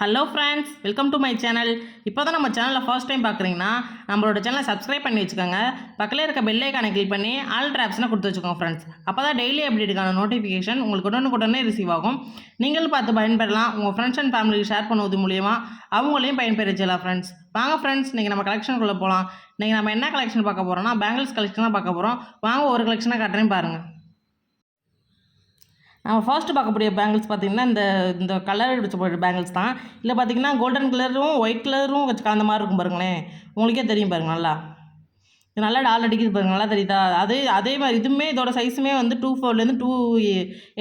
Hello friends welcome to my channel இப்போ தான் நம்ம சேனலில் ஃபர்ஸ்ட் டைம் பார்க்குறீங்கன்னா நம்மளோட சேனலை சப்ஸ்கிரைப் பண்ணி வச்சுக்கோங்க. பக்கத்தில் இருக்க பெல் கிளிக் பண்ணி ஆல் ட்ராப்ஸ்னால் கொடுத்து வச்சுக்கோங்க ஃப்ரெண்ட்ஸ் அப்போ தான் டெய்லி அப்டேட்டுக்கான நோட்டிஃபிகேஷன் உங்களுக்கு உடனுக்குடனே ரிசீவ் ஆகும். நீங்களும் பார்த்து பயன்பெறலாம். உங்கள் ஃப்ரெண்ட்ஸ் அண்ட் ஃபேமிலிக்கு ஷேர் பண்ணுவது மூலியமாக அவங்களையும் பயன்பெறச்சலாம் ஃப்ரெண்ட்ஸ் வாங்க ஃப்ரெண்ட்ஸ் நீங்கள் நம்ம கலெக்ஷனுக்குள்ளே போகலாம் நீங்கள் நம்ம என்ன கலெக்ஷன் பார்க்க போகிறோம்னா பேங்கிள்ஸ் கலெக்ஷன் தான் பார்க்க போகிறோம் வாங்க ஒரு கலெக்ஷனாக காட்டுறேன் பாருங்கள் நம்ம ஃபர்ஸ்ட்டு பார்க்கக்கூடிய பேங்கிள்ஸ் பார்த்தீங்கன்னா இந்த இந்த கலர் அடிச்ச பேங்கிள்ஸ் தான். இல்லை பார்த்தீங்கன்னா கோல்டன் கலரும் ஒயிட் கலரும் கலந்த மாதிரி இருக்கும் பாருங்களேன். உங்களுக்கே தெரியும் பாருங்கள் நல்லா. இது நல்லா டால் அடிக்குது பாருங்கள் நல்லா தெரியுதா? அதே அதே மாதிரி இதுவுமே இதோட சைஸுமே வந்து டூ ஃபோர்லேருந்து டூ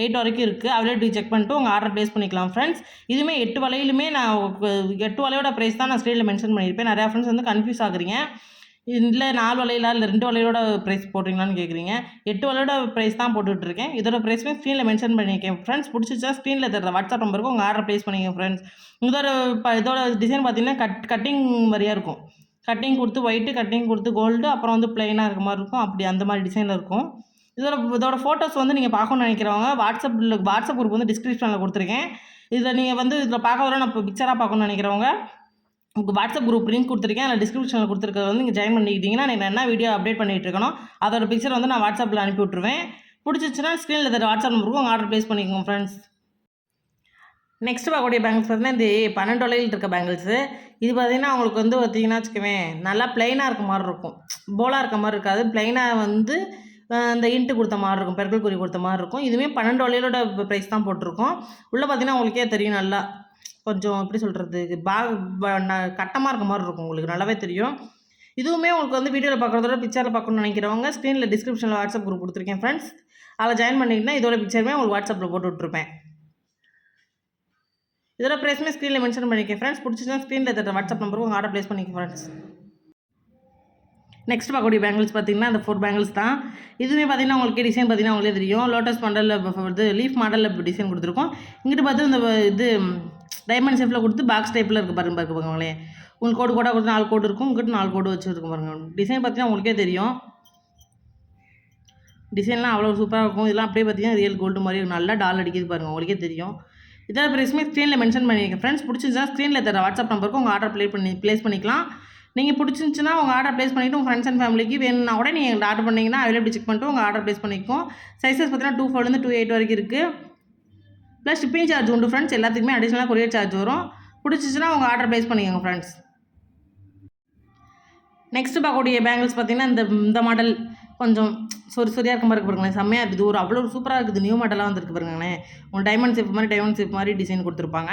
எயிட் வரைக்கும் இருக்குது அவைலபிலிட்டி செக் பண்ணிட்டு உங்கள் ஆர்டர் ப்ளேஸ் பண்ணிக்கலாம் ஃப்ரெண்ட்ஸ் இதுவுமே எட்டு வலையிலுமே நான் எட்டு வலையோட ப்ரைஸ் தான் நான் ஸ்க்ரீனில் மென்ஷன் பண்ணியிருப்பேன். நிறையா ஃப்ரெண்ட்ஸ் வந்து கன்ஃபியூஸ் ஆகுறீங்க. இல்லை நாலு வலையில இல்லை ரெண்டு வலையோட ப்ரைஸ் போடுறீங்களான்னு கேட்குறீங்க. எட்டு வலையோட ப்ரைஸ் தான் போட்டுட்ருக்கேன். இதோட ப்ரைஸுமே ஸ்க்ரீனில் மென்ஷன் பண்ணியிருக்கேன். ஃப்ரெண்ட்ஸ் பிடிச்சிச்சா? ஸ்க்ரீனில் தர வாட்ஸ்அப் நம்பருக்கு உங்கள் ஆர்டர் ப்ளேஸ் பண்ணிங்க ஃப்ரெண்ட்ஸ் இதோட இப்போ இதோட டிசைன் பார்த்தீங்கன்னா கட் கட்டிங் மாதிரியாக இருக்கும். கட்டிங் கொடுத்து ஒயிட்டு கட்டிங் கொடுத்து கோல்டு அப்புறம் வந்து பிளெயினாக இருக்க மாதிரி இருக்கும். அப்படி அந்த மாதிரி டிசைனில் இருக்கும். இதோட இதோட ஃபோட்டோஸ் வந்து நீங்கள் பார்க்கணும்னு நினைக்கிறவங்க வாட்ஸ்அப்பில் வாட்ஸ்அப் குரூப் வந்து டிஸ்கிரிப்ஷனில் கொடுத்துருக்கேன். இதில் நீங்கள் வந்து இதில் பார்க்கறதோட நான் இப்போ பிக்சராக பார்க்கணும்னு நினைக்கிறவங்க உங்களுக்கு வாட்ஸ்அப் குரூப் லிங்க் கொடுத்துருக்கேன். அதில் டிஸ்கிரிப்ஷனில் கொடுத்துருக்கிறது வந்து நீங்கள் ஜாயின் பண்ணிக்கிட்டீங்கன்னா நான் என்ன வீடியோ அப்டேட் பண்ணிட்டு இருக்கணும் அதோட பிக்சர் வந்து நான் வாட்ஸ்அப்பில் அனுப்பி விட்ருவேன் பிடிச்சிச்சுன்னா ஸ்க்ரீனில் தர வாட்ஸ்அப் நம்பருக்கு உங்கள் ஆர்டர் ப்ளேஸ் பண்ணிக்கோங்க ஃப்ரெண்ட்ஸ் நெக்ஸ்ட் பார்க்கக்கூடிய பேங்கிள்ஸ் பார்த்தீங்கன்னா இந்த பன்னெண்டு வலையில் இருக்க பேங்கிள்ஸு இது பார்த்தீங்கன்னா உங்களுக்கு வந்து பார்த்தீங்கன்னா வச்சுக்கவேன் நல்லா பிளைனாக இருக்க மாதிரி இருக்கும். போலாக இருக்க மாதிரி இருக்காது. பிளைனாக வந்து இந்த இன்ட்டு கொடுத்த மாதிரி இருக்கும். பெருக்கல் குறி கொடுத்த மாதிரி இருக்கும். இதுவுமே பன்னெண்டு வலையிலோட ப்ரைஸ் தான் போட்டிருக்கோம். உள்ளே பார்த்தீங்கன்னா உங்களுக்கே தெரியும் நல்லா. கொஞ்சம் எப்படி சொல்கிறது பா ப- கட்டமாக இருக்க மாதிரி இருக்கும் உங்களுக்கு நல்லாவே தெரியும். இதுவுமே உங்களுக்கு வந்து வீடியோவில் பார்க்குறதோட பிக்சரில் பார்க்கணும்னு நினைக்கிறவங்க ஸ்க்ரீனில் டிஸ்கிரிப்ஷனில் வாட்ஸ்அப் குரூப் கொடுத்துருக்கேன் ஃப்ரெண்ட்ஸ் அதில் ஜாயின் பண்ணிங்கன்னா இதோட பிக்சருமே உங்களுக்கு வாட்ஸ்அப்பில் போட்டு விட்ருப்பேன் இதோட ப்ரைஸுமே ஸ்க்ரீனில் மென்ஷன் பண்ணிக்கேன் ஃப்ரெண்ட்ஸ் பிடிச்சிச்சுன்னா ஸ்க்ரீனில் தர வாட்ஸ்அப் நம்பருக்கு உங்கள் ஆர்டர் ப்ளேஸ் பண்ணிக்கேன் ஃப்ரெண்ட்ஸ் நெக்ஸ்ட் பார்க்கக்கூடிய பேங்கிள்ஸ் பார்த்தீங்கன்னா அந்த ஃபோர் பேங்கிள்ஸ் தான். இதுவுமே பார்த்தீங்கன்னா உங்களுக்கு டிசைன் பார்த்தீங்கன்னா உங்களே தெரியும். லோட்டஸ் மாடலில் இது லீஃப் மாடலில் டிசைன் கொடுத்துருக்கோம். இங்கிட்டு பார்த்து இந்த இது டைமண்ட் ஷேப்பில் கொடுத்து பாக்ஸ் டைப்பில் இருக்குது பாருங்க பாருங்க பாருங்களேன் உங்களுக்கு கோடு கோடாக கொடுத்து நாலு கோடு இருக்கும் உங்ககிட்ட நாலு கோடு வச்சுருக்கும் பாருங்க. டிசைன் பார்த்தீங்கன்னா உங்களுக்கே தெரியும். டிசைன்லாம் அவ்வளோ சூப்பராக இருக்கும். இதெல்லாம் அப்படியே பார்த்தீங்கன்னா ரியல் கோல்டு மாதிரி நல்லா டால் அடிக்குது பாருங்கள் உங்களுக்கே தெரியும். இதோட ப்ரைஸுமே ஸ்க்ரீனில் மென்ஷன் பண்ணியிருக்கேன் ஃப்ரெண்ட்ஸ் பிடிச்சிருந்தா ஸ்க்ரீனில் தர வாட்ஸ்அப் நம்பருக்கு உங்கள் ஆர்டர் ப்ளே பண்ணி ப்ளேஸ் பண்ணிக்கலாம். நீங்கள் பிடிச்சிருந்துச்சுன்னா உங்கள் ஆர்டர் ப்ளேஸ் பண்ணிவிட்டு உங்கள் ஃப்ரெண்ட்ஸ் அண்ட் ஃபேமிலிக்கு வேணும்னா கூட நீங்கள் ஆர்டர் பண்ணிங்கன்னா அவைலபிள் செக் பண்ணிட்டு உங்கள் ஆர்டர் ப்ளேஸ் பண்ணிக்கோம் சைஸஸ் பார்த்தீங்கன்னா டூ ஃபோர்லேருந்து டூ எயிட் வரைக்கும் இருக்குது ப்ளஸ் ஷிப்பிங் சார்ஜ் உண்டு ஃப்ரெண்ட்ஸ் எல்லாத்துக்குமே அடிஷ்னலாக கொரியர் சார்ஜ் வரும். பிடிச்சிச்சின்னா உங்கள் ஆர்டர் ப்ளேஸ் பண்ணிக்கோங்க ஃப்ரெண்ட்ஸ் நெக்ஸ்ட் பார்க்கக்கூடிய பேங்கிள்ஸ் பார்த்தீங்கன்னா இந்த இந்த மாடல் கொஞ்சம் சொரி சொரியாக இருக்க மாதிரி பாருங்களேன். செம்மையாக இருக்குது. ஒரு அவ்வளோ சூப்பராக இருக்குது. நியூ மாடலாக வந்துருக்கு பாருங்களேன். உங்கள் டைமண்ட் ஷேப் மாதிரி டைமண்ட் ஷேப் மாதிரி டிசைன் கொடுத்துருப்பாங்க.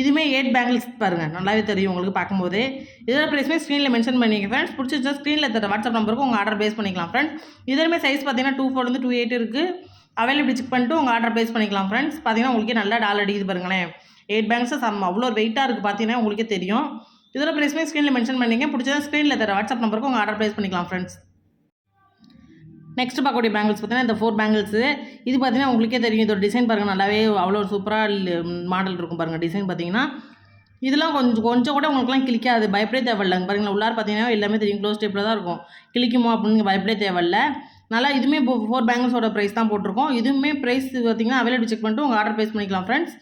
இதுவுமே எயிட் பேங்கிள்ஸ் பாருங்கள் நல்லாவே தெரியும் உங்களுக்கு பார்க்கும்போது. இதோட ப்ரைஸுமே ஸ்க்ரீனில் மென்ஷன் பண்ணிக்க ஃப்ரெண்ட்ஸ் பிடிச்சிருச்சா ஸ்க்ரீனில் தர வாட்ஸ்அப் நம்பருக்கு உங்கள் ஆர்டர் பேஸ் பண்ணிக்கலாம் ஃப்ரெண்ட்ஸ் இதோமே சைஸ் பார்த்தீங்கன்னா டூ ஃபோர்லேருந்து டூ எயிட் இருக்குது அவைலபிள் செக் பண்ணிட்டு உங்கள் ஆர்டர் ப்ளேஸ் பண்ணிக்கலாம் ஃப்ரெண்ட்ஸ் பார்த்தீங்கன்னா உங்களுக்கே நல்லா டால் அடிக்குது பாருங்களேன். எயிட் பேங்க்ஸை சம் அவ்வளோ வெயிட்டாக இருக்குது பார்த்தீங்கன்னா உங்களுக்கே தெரியும். இதோட ப்ரைஸ்மே ஸ்க்ரீனில் மென்ஷன் பண்ணிங்க. பிடிச்சதா ஸ்க்ரீனில் தர வாட்ஸ்அப் நம்பருக்கு உங்கள் ஆர்டர் ப்ளேஸ் பண்ணிக்கலாம் ஃப்ரெண்ட்ஸ் நெக்ஸ்ட் பார்க்கக்கூடிய பேங்கிள்ஸ் பார்த்தீங்கன்னா இந்த ஃபோர் பேங்கிள்ஸு இது பார்த்தீங்கன்னா உங்களுக்கே தெரியும். இதோட டிசைன் பாருங்கள் நல்லாவே அவ்வளோ சூப்பராக மாடல் இருக்கும் பாருங்கள் டிசைன் பார்த்தீங்கன்னா இதெல்லாம் கொஞ்சம் கொஞ்சம் கூட உங்களுக்குலாம் கிளிக்காது பயப்படே தேவையில்லைங்க. பாருங்களா உள்ளார் பார்த்தீங்கன்னா எல்லாமே தெரியும். க்ளோஸ் டேப்பில் தான் இருக்கும். கிளிக்குமோ அப்படின்னு பயப்படே தேவையில்லை. நல்லா இதுவுமே ஃபோர் பேங்கிள்ஸோட ப்ரைஸ் தான் போட்டிருக்கோம். இதுவுமே ப்ரைஸ் பார்த்தீங்கன்னா அவைலபிள் செக் பண்ணிட்டு உங்கள் ஆர்டர் ப்ளேஸ் பண்ணிக்கலாம் ஃப்ரெண்ட்ஸ்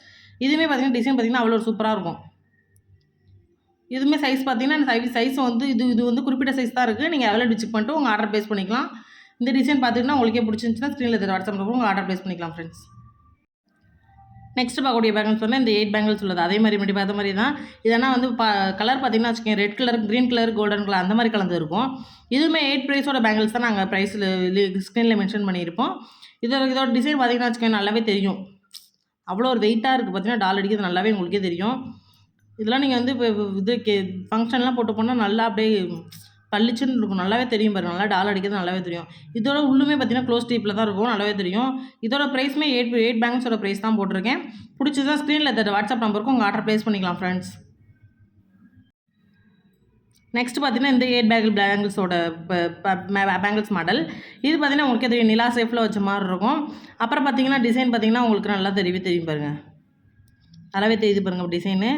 இதுவுமே பார்த்தீங்கன்னா டிசைன் பார்த்தீங்கன்னா அவ்வளோ சூப்பராக இருக்கும். இதுவுமே சைஸ் பார்த்தீங்கன்னா சைஸ் சைஸ் வந்து இது இது வந்து குறிப்பிட்ட சைஸ் தான் இருக்குது நீங்கள் அவைலபிள் செக் பண்ணிட்டு உங்கள் ஆர்டர் ப்ளேஸ் பண்ணிக்கலாம். இந்த டிசைன் பார்த்தீங்கன்னா உங்களுக்கே பிடிச்சிருந்துச்சுன்னா ஸ்க்ரீனில் வாட்ஸ்அப் நம்பர் உங்கள் ஆர்டர் ப்ளேஸ் பண்ணிக்கலாம் ஃப்ரெண்ட்ஸ் நெக்ஸ்ட் பார்க்கக்கூடிய பேங்கிள்ஸ் வந்து இந்த எயிட் பேங்கிள்ஸ் உள்ளது அதே மாதிரி முன்னாடி பார்த்த மாதிரி தான். இதெல்லாம் வந்து பா கலர் பார்த்தீங்கன்னா வச்சுக்கோங்க red colour green colour golden colour அந்த மாதிரி கலந்து இருக்கும். இதுவுமே எயிட் ப்ரைஸோட பேங்கிள்ஸ் தான் நாங்கள் ப்ரைஸில் ஸ்க்ரீனில் மென்ஷன் பண்ணியிருப்போம். இதோட இதோட டிசைன் பார்த்தீங்கன்னா வச்சுக்கோங்க நல்லாவே தெரியும். அவ்வளோ ஒரு வெயிட்டாக இருக்குது பார்த்தீங்கன்னா டால் அடிக்கிறது நல்லாவே உங்களுக்கே தெரியும். இதெல்லாம் நீங்கள் வந்து இப்போ இது கே ஃபங்க்ஷன்லாம் போட்டு போனால் நல்லா அப்படியே பளிச்சுன்னு இருக்கும். நல்லாவே தெரியும் பாருங்க நல்லா டால் அடிக்கிறது நல்லாவே தெரியும். இதோட உள்ளுமே பார்த்தீங்கன்னா க்ளோஸ் டீப்பில் தான் இருக்கும். நல்லாவே தெரியும். இதோட ப்ரைஸுமே எயிட் எயிட் பேங்க்ஸோட ப்ரைஸ் தான் போட்டிருக்கேன். பிடிச்சதா ஸ்க்ரீனில் தர வாட்ஸ்அப் நம்பருக்கு உங்கள் ஆர்டர் ப்ளேஸ் பண்ணிக்கலாம் ஃப்ரெண்ட்ஸ் நெக்ஸ்ட் பார்த்தீங்கன்னா இந்த எயிட் பேங்கிள் பேங்கிள்ஸோட பேங்கிள்ஸ் மாடல் இது பார்த்தீங்கன்னா உங்களுக்கு தெரியும். நிலா சேஃபில் வச்ச மாதிரி இருக்கும். அப்புறம் பார்த்தீங்கன்னா டிசைன் பார்த்தீங்கன்னா உங்களுக்கு நல்லா தெரியவே தெரியும் பாருங்கள் நல்லாவே தெரியுது பாருங்கள் டிசைனு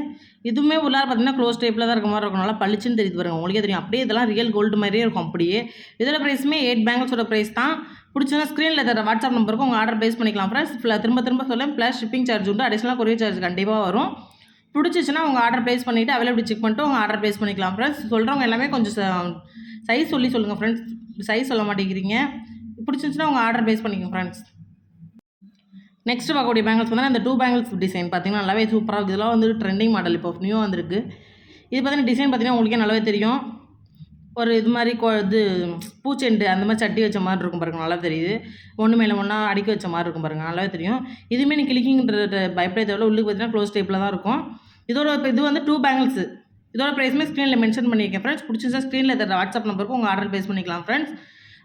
இதுவுமே உள்ளார பார்த்தீங்கன்னா க்ளோஸ் டைப்பில் தான் இருக்க மாதிரி இருக்கும். நல்லா பளிச்சுன்னு தெரியுது பாருங்க உங்களுக்கே தெரியும். அப்படியே இதெல்லாம் ரியல் கோல்டு மாதிரியே இருக்கும் அப்படியே. இதோட ப்ரைஸுமே எயிட் பேங்கிள்ஸோட ப்ரைஸ் தான். பிடிச்சதுனா ஸ்க்ரீனில் தர வாட்ஸ்அப் நம்பருக்கு உங்கள் ஆர்டர் பேஸ் பண்ணிக்கலாம் ஃப்ரெண்ட்ஸ் திரும்ப திரும்ப சொல்லேன் ப்ளஸ் ஷிப்பிங் சார்ஜ் உண்டு. அடிஷனலாக கொரியர் சார்ஜ் கண்டிப்பாக வரும். பிடிச்சிச்சுன்னா உங்கள் ஆர்டர் ப்ளேஸ் பண்ணிவிட்டு அவைலபிள் செக் பண்ணிட்டு உங்கள் ஆர்டர் ப்ளேஸ் பண்ணிக்கலாம் ஃப்ரெண்ட்ஸ் சொல்கிறவங்க எல்லாமே கொஞ்சம் சைஸ் சொல்லி சொல்லுங்கள் ஃப்ரெண்ட்ஸ் சைஸ் சொல்ல மாட்டேங்கிறீங்க. பிடிச்சிருந்துச்சுன்னா உங்கள் ஆர்டர் ப்ளேஸ் பண்ணிக்கோங்க ஃப்ரெண்ட்ஸ் நெக்ஸ்ட் பார்க்கக்கூடிய பேங்கிள்ஸ் பார்த்தீங்கன்னா இந்த டூ பேங்கிள்ஸ் டிசைன் பார்த்தீங்கன்னா நல்லாவே சூப்பராக இருக்குது இதெல்லாம் வந்து ட்ரெண்டிங் மாடல் இப்போ நியூவாக வந்திருக்கு. இது பார்த்தீங்கன்னா டிசைன் பார்த்தீங்கன்னா உங்களுக்கே நல்லாவே தெரியும். ஒரு இது மாதிரி கோ இது பூச்செண்டு அந்த மாதிரி சட்டி வச்ச மாதிரி இருக்கும் பாருங்க நல்லா தெரியுது. ஒன்று மேலே ஒன்றா அடிக்க வச்ச மாதிரி இருக்கும் பாருங்க நல்லாவே தெரியும். இதுவுமே நீ கிளிக்கிங்ன்ற பயப்படே தேவையில்ல. உள்ளுக்கு பார்த்தீங்கன்னா க்ளோஸ் டைப்பில் தான் இருக்கும். இதோட இப்போ இது வந்து டூ பேங்கிள்ஸ் இதோட ப்ரைஸுமே ஸ்க்ரீனில் மென்ஷன் பண்ணியிருக்கேன் ஃப்ரெண்ட்ஸ் பிடிச்சிருந்தா ஸ்க்ரீனில் தர வாட்ஸ்அப் நம்பருக்கு உங்கள் ஆர்டர் பேஸ் பண்ணிக்கலாம் ஃப்ரெண்ட்ஸ்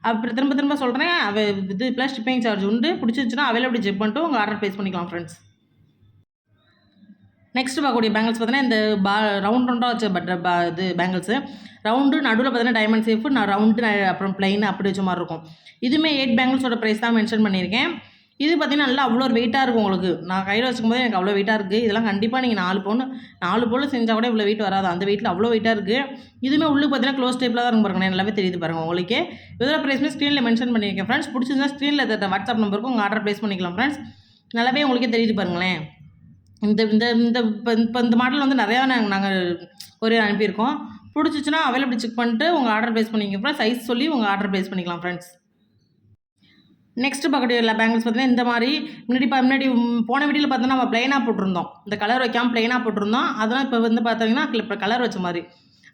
அப்புறம் திரும்ப திரும்ப சொல்கிறேன் அவ இது ப்ளஸ் ஷிப்பிங் சார்ஜ் உண்டு. பிடிச்சிருச்சுன்னா அவைலபிள் செக் பண்ணிட்டு உங்கள் ஆர்டர் ப்ளேஸ் பண்ணிக்கலாம் ஃப்ரெண்ட்ஸ் நெக்ஸ்ட் பார்க்கக்கூடிய பேங்கிள்ஸ் பார்த்தீங்கன்னா இந்த பா ரவுண்ட் ரவுண்டாக வச்ச பட் பா இது பேங்கிள்ஸு ரவுண்டு நடுவில் பார்த்தீங்கன்னா டைமண்ட் சேஃபு நான் ரவுண்டு அப்புறம் பிளைன் அப்படி வச்ச மாதிரி இருக்கும். இதுவுமே எயிட் பேங்கிள்ஸோட ப்ரைஸ் தான் மென்ஷன் பண்ணியிருக்கேன். இது பார்த்தீங்கன்னா நல்லா அவ்வளோ ஒரு வெயிட்டாக இருக்கும் உங்களுக்கு. நான் கையில் வச்சுக்கும் போது எனக்கு அவ்வளோ வெயிட்டாக இருக்குது இதெல்லாம் கண்டிப்பாக நீங்கள் நாலு பவுன் நாலு பவுன் செஞ்சால் கூட இவ்வளோ வெயிட் வராது. அந்த வெயிட்டில் அவ்வளோ வெயிட்டாக இருக்குது இதுவுமே உள்ளுக்கு பார்த்தீங்கன்னா க்ளோஸ் டைப்பில் தான் இருக்கும் பாருங்க நல்லாவே தெரியுது பாருங்க உங்களுக்கு. இதோட ப்ரைஸ்மே ஸ்க்ரீனில் மென்ஷன் பண்ணியிருக்கேன் ஃப்ரெண்ட்ஸ் பிடிச்சிருந்தா ஸ்க்ரீனில் தர வாட்ஸ்அப் நம்பருக்கு உங்கள் ஆர்டர் ப்ளேஸ் பண்ணிக்கலாம் ஃப்ரெண்ட்ஸ் நல்லாவே உங்களுக்கே தெரியுது பாருங்களேன். இந்த இந்த இந்த இப்போ இப்போ இந்த மாடல் வந்து நிறையா நாங்கள் நாங்கள் கொரியர் அனுப்பியிருக்கோம். பிடிச்சிச்சுன்னா அவைலபிள் செக் பண்ணிட்டு உங்கள் ஆர்டர் ப்ளேஸ் பண்ணிக்க சைஸ் சொல்லி உங்கள் ஆர்டர் ப்ளேஸ் பண்ணிக்கலாம் ஃப்ரெண்ட்ஸ் நெக்ஸ்ட் பார்க்கக்கூடிய எல்லா பேங்கிள்ஸ் பார்த்தீங்கன்னா இந்த மாதிரி முன்னாடி முன்னாடி போன வீடியோவில் பார்த்தோன்னா நம்ம ப்ளைனாக போட்டிருந்தோம். இந்த கலர் வைக்காமல் ப்ளைனாக போட்டிருந்தோம். அதெல்லாம் இப்போ வந்து பார்த்தீங்கன்னா இப்போ கலர் வச்ச மாதிரி.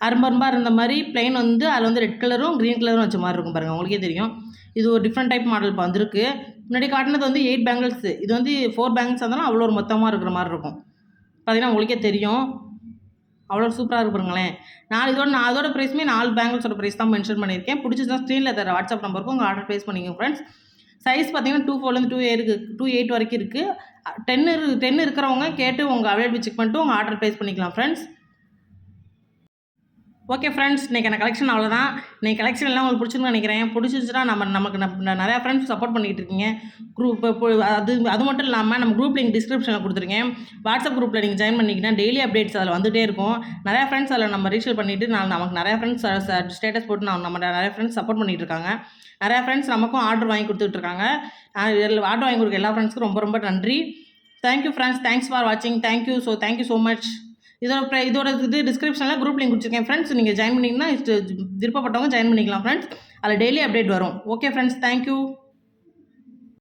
அரும்பரும்பாக இருந்த மாதிரி ப்ளைன் வந்து அதில் வந்து ரெட் கலரும் க்ரீன் கலரும் வச்ச மாதிரி இருக்கும் பாருங்கள் உங்களுக்கே தெரியும். இது ஒரு டிஃப்ரெண்ட் டைப் மாடல் இப்போ வந்திருக்கு. முன்னாடி காட்டினது வந்து எயிட் பேங்கிள்ஸ் இது வந்து ஃபோர் பேங்கிள்ஸ் இருந்தாலும் அவ்வளோ ஒரு மொத்தமாக இருக்கிற மாதிரி இருக்கும். பார்த்தீங்கன்னா உங்களுக்கே தெரியும். அவ்வளோ சூப்பராக இருக்கு பாருங்களேன். நான் இதோட நான் அதோட ப்ரைஸுமே நாலு பேங்கிள்ஸோட ப்ரைஸ் தான் மென்ஷன் பண்ணியிருக்கேன். பிடிச்சிருந்தா ஸ்க்ரீனில் தர வாட்ஸ்அப் நம்பருக்கு உங்கள் ஆர்டர் ப்ளேஸ் பண்ணிங்க ஃப்ரெண்ட்ஸ் சைஸ் பார்த்தீங்கன்னா டூ ஃபோர்லேருந்து டூ ஏருக்கு டூ எயிட் வரைக்கும் இருக்குது டென் இரு டென் இருக்கிறவங்க கேட்டு உங்கள் அவைலபிள் செக் பண்ணிட்டு உங்கள் ஆர்டர் ப்ளேஸ் பண்ணிக்கலாம் ஃப்ரெண்ட்ஸ் ஓகே ஃப்ரெண்ட்ஸ் இன்றைக்கி நான் கலெக்ஷன் அவ்வளோதான் இன்னைக்கு கலெக்ஷன் எல்லாம் உங்களுக்கு பிடிச்சிருன்னு நினைக்கிறேன். பிடிச்சிருச்சுன்னா நம்ம நமக்கு நம்ம நிறையா ஃப்ரெண்ட்ஸ் சப்போர்ட் பண்ணிகிட்டு இருக்கீங்க. குரூப் இப்போ அது அது மட்டும் இல்லாமல் நம்ம குரூப் லிங்க் டிஸ்கிரிப்ஷனில் கொடுத்துருக்கேன். வாட்ஸ்அப் குரூப்பில் நீங்கள் ஜாயின் பண்ணிக்கிட்டா டெய்லி அப்டேட்ஸ் அதில் வந்துகிட்டே இருக்கும். நிறையா ஃப்ரெண்ட்ஸ் அதில் நம்ம ரீச்சல் பண்ணிவிட்டு நான் நமக்கு நிறையா ஃப்ரெண்ட்ஸ் ஸ்டேட்டஸ் போட்டு நான் நம்ம நிறையா ஃப்ரெண்ட்ஸ் சப்போர்ட் பண்ணிகிட்டு இருக்காங்க. நிறையா ஃப்ரெண்ட்ஸ் நமக்கும் ஆர்டர் வாங்கி கொடுத்துட்ருக்காங்க ஆர்டர் வாங்கி கொடுக்க எல்லா ஃப்ரெண்ட்ஸ்க்கும் ரொம்ப ரொம்ப நன்றி. Thank you friends thanks for வாட்சிங் thank you so thank you so much இதோட இதோட இது டிஸ்கிரிப்ஷனில் குரூப் லிங்க் கொடுத்துருக்கேன். ஃப்ரெண்ட்ஸ் நீங்கள் ஜாயின் பண்ணிங்கன்னா விருப்பப்பட்டவங்க ஜாயின் பண்ணிக்கலாம் ஃப்ரெண்ட்ஸ் அதில் டெய்லி அப்டேட் வரும். Okay friends thank you